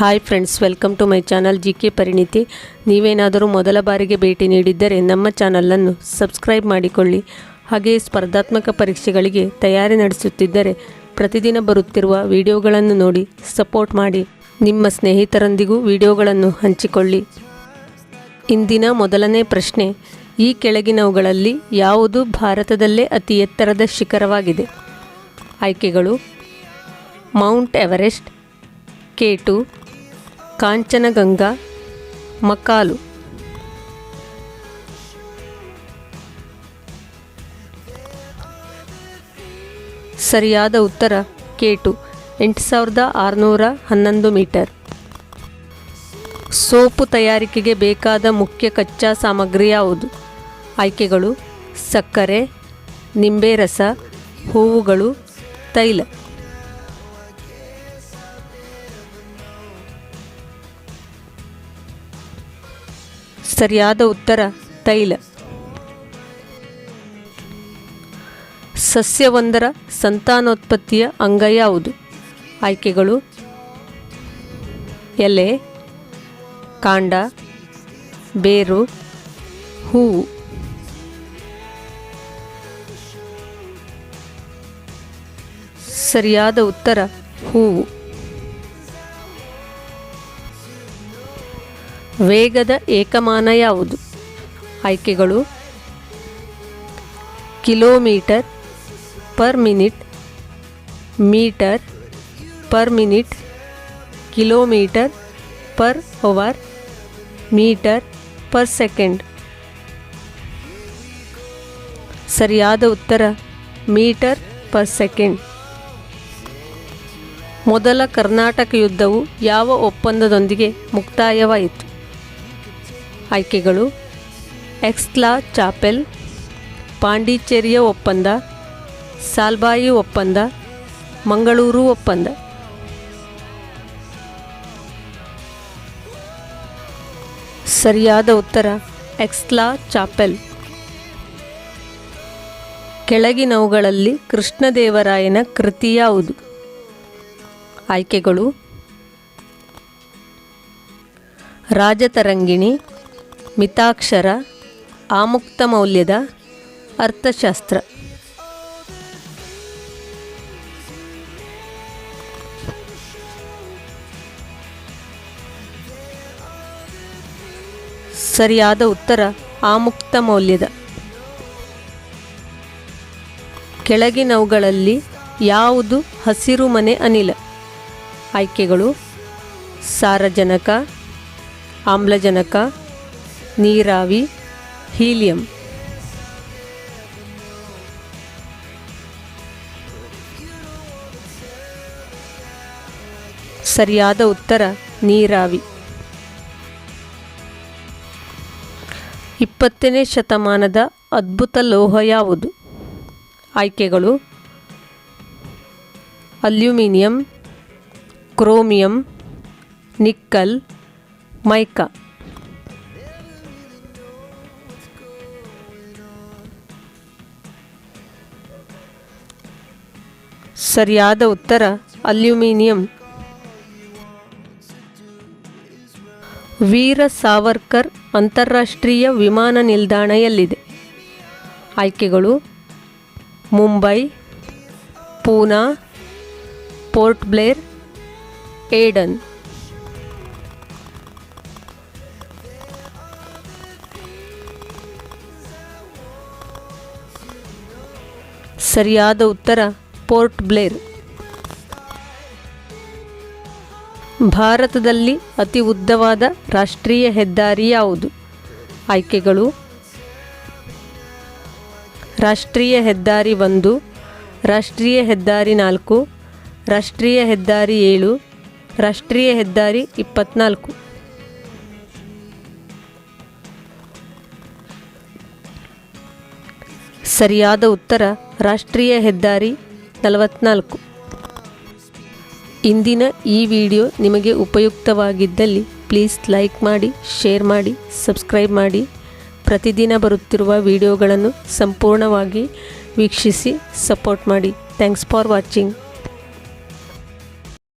Hi friends welcome to my channel G K Parinithi ನೀವೇನಾದರೂ ಮೊದಲ ಬಾರಿಗೆ ಭೇಟಿ ನೀಡಿದ್ದರೆ ನಮ್ಮ ಚಾನಲನ್ನು ಸಬ್ಸ್ಕ್ರೈಬ್ ಮಾಡಿಕೊಳ್ಳಿ. ಹಾಗೆಯೇ ಸ್ಪರ್ಧಾತ್ಮಕ ಪರೀಕ್ಷೆಗಳಿಗೆ ತಯಾರಿ ನಡೆಸುತ್ತಿದ್ದರೆ ಪ್ರತಿದಿನ ಬರುತ್ತಿರುವ ವಿಡಿಯೋಗಳನ್ನು ನೋಡಿ ಸಪೋರ್ಟ್ ಮಾಡಿ. ನಿಮ್ಮ ಸ್ನೇಹಿತರೊಂದಿಗೂ ವಿಡಿಯೋಗಳನ್ನು ಹಂಚಿಕೊಳ್ಳಿ. ಇಂದಿನ ಮೊದಲನೇ ಪ್ರಶ್ನೆ, ಈ ಕೆಳಗಿನವುಗಳಲ್ಲಿ ಯಾವುದು ಭಾರತದಲ್ಲೇ ಅತಿ ಎತ್ತರದ ಶಿಖರವಾಗಿದೆ? ಆಯ್ಕೆಗಳು, Mount Everest K two Kanchenjunga, Makalu. ಸರಿಯಾದ ಉತ್ತರ, ಕೇಟು, ಎಂಟು ಸಾವಿರದ ಆರುನೂರ ಹನ್ನೊಂದು ಮೀಟರ್. ಸೋಪು ತಯಾರಿಕೆಗೆ ಬೇಕಾದ ಮುಖ್ಯ ಕಚ್ಚಾ ಸಾಮಗ್ರಿ ಯಾವುದು? ಆಯ್ಕೆಗಳು, ಸಕ್ಕರೆ, ನಿಂಬೆ ರಸ, ಹೂವುಗಳು, ತೈಲ. ಸರಿಯಾದ ಉತ್ತರ, ತೈಲ. ಸಸ್ಯವೊಂದರ ಸಂತಾನೋತ್ಪತ್ತಿಯ ಅಂಗ ಯಾವುದು? ಆಯ್ಕೆಗಳು. ಎಲೆ, ಕಾಂಡ, ಬೇರು, ಹೂವು. ಸರಿಯಾದ ಉತ್ತರ, ಹೂವು. ವೇಗದ ಏಕಮಾನ ಯಾವುದು? ಆಯ್ಕೆಗಳು. Kilometre, per minute, metre, per minute, kilometre, per hour, metre, per second. ಸರಿಯಾದ ಉತ್ತರ, ಮೀಟರ್, ಪರ್ ಸೆಕೆಂಡ್. ಮೊದಲ ಕರ್ನಾಟಕ ಯುದ್ಧವು ಯಾವ ಒಪ್ಪಂದದೊಂದಿಗೆ ಮುಕ್ತಾಯವಾಯಿತು? ಆಯ್ಕೆಗಳು ಎಕ್ಸ್ಲಾ ಚಾಪೆಲ್, ಪಾಂಡಿಚೇರಿಯ ಒಪ್ಪಂದ, ಸಾಲ್ಬಾಯಿ ಒಪ್ಪಂದ, ಮಂಗಳೂರು ಒಪ್ಪಂದ. ಸರಿಯಾದ ಉತ್ತರ ಎಕ್ಸ್ಲಾ ಚಾಪೆಲ್. ಕೆಳಗಿನವುಗಳಲ್ಲಿ ಕೃಷ್ಣದೇವರಾಯನ ಕೃತಿ ಯಾವುದು? ಆಯ್ಕೆಗಳು, ರಾಜತರಂಗಿಣಿ ಮಿತಾಕ್ಷರ, ಆಮುಕ್ತ ಮೌಲ್ಯದ ಅರ್ಥಶಾಸ್ತ್ರ. ಸರಿಯಾದ ಉತ್ತರ, ಆಮುಕ್ತ ಮೌಲ್ಯದ. ಕೆಳಗಿನವುಗಳಲ್ಲಿ ಯಾವುದು ಹಸಿರು ಮನೆ ಅನಿಲ? ಆಯ್ಕೆಗಳು, ಸಾರಜನಕ, ಆಮ್ಲಜನಕ ನೀರಾವಿ, ಹೀಲಿಯಂ. ಸರಿಯಾದ ಉತ್ತರ, ನೀರಾವಿ. ಇಪ್ಪತ್ತನೇ ಶತಮಾನದ ಅದ್ಭುತ ಲೋಹ ಯಾವುದು? ಆಯ್ಕೆಗಳು. Aluminium, chromium, nickel, mica. ಸರಿಯಾದ ಉತ್ತರ ಅಲ್ಯೂಮಿನಿಯಂ. ವೀರ ಸಾವರ್ಕರ್ ಅಂತಾರಾಷ್ಟ್ರೀಯ ವಿಮಾನ ನಿಲ್ದಾಣ ಎಲ್ಲಿದೆ ಆಯ್ಕೆಗಳು, ಮುಂಬೈ, ಪೂನಾ, ಪೋರ್ಟ್ ಬ್ಲೇರ್, ಏಡನ್. ಸರಿಯಾದ ಉತ್ತರ ಪೋರ್ಟ್ ಬ್ಲೇರ್. ಭಾರತದಲ್ಲಿ ಅತಿ ಉದ್ದವಾದ ರಾಷ್ಟ್ರೀಯ ಹೆದ್ದಾರಿ ಯಾವುದು? ಆಯ್ಕೆಗಳು. ರಾಷ್ಟ್ರೀಯ ಹೆದ್ದಾರಿ ಒಂದು, ರಾಷ್ಟ್ರೀಯ ಹೆದ್ದಾರಿ ನಾಲ್ಕು, ರಾಷ್ಟ್ರೀಯ ಹೆದ್ದಾರಿ ಏಳು, ರಾಷ್ಟ್ರೀಯ ಹೆದ್ದಾರಿ ಇಪ್ಪತ್ನಾಲ್ಕು. ಸರಿಯಾದ ಉತ್ತರ ರಾಷ್ಟ್ರೀಯ ಹೆದ್ದಾರಿ ನಲವತ್ನಾಲ್ಕು. ಇಂದಿನ ಈ ವಿಡಿಯೋ ನಿಮಗೆ ಉಪಯುಕ್ತವಾಗಿದ್ದಲ್ಲಿ ಪ್ಲೀಸ್ ಲೈಕ್ ಮಾಡಿ, ಶೇರ್ ಮಾಡಿ, ಸಬ್ಸ್ಕ್ರೈಬ್ ಮಾಡಿ. ಪ್ರತಿದಿನ ಬರುತ್ತಿರುವ ವಿಡಿಯೋಗಳನ್ನು ಸಂಪೂರ್ಣವಾಗಿ ವೀಕ್ಷಿಸಿ ಸಪೋರ್ಟ್ ಮಾಡಿ. Thanks for watching.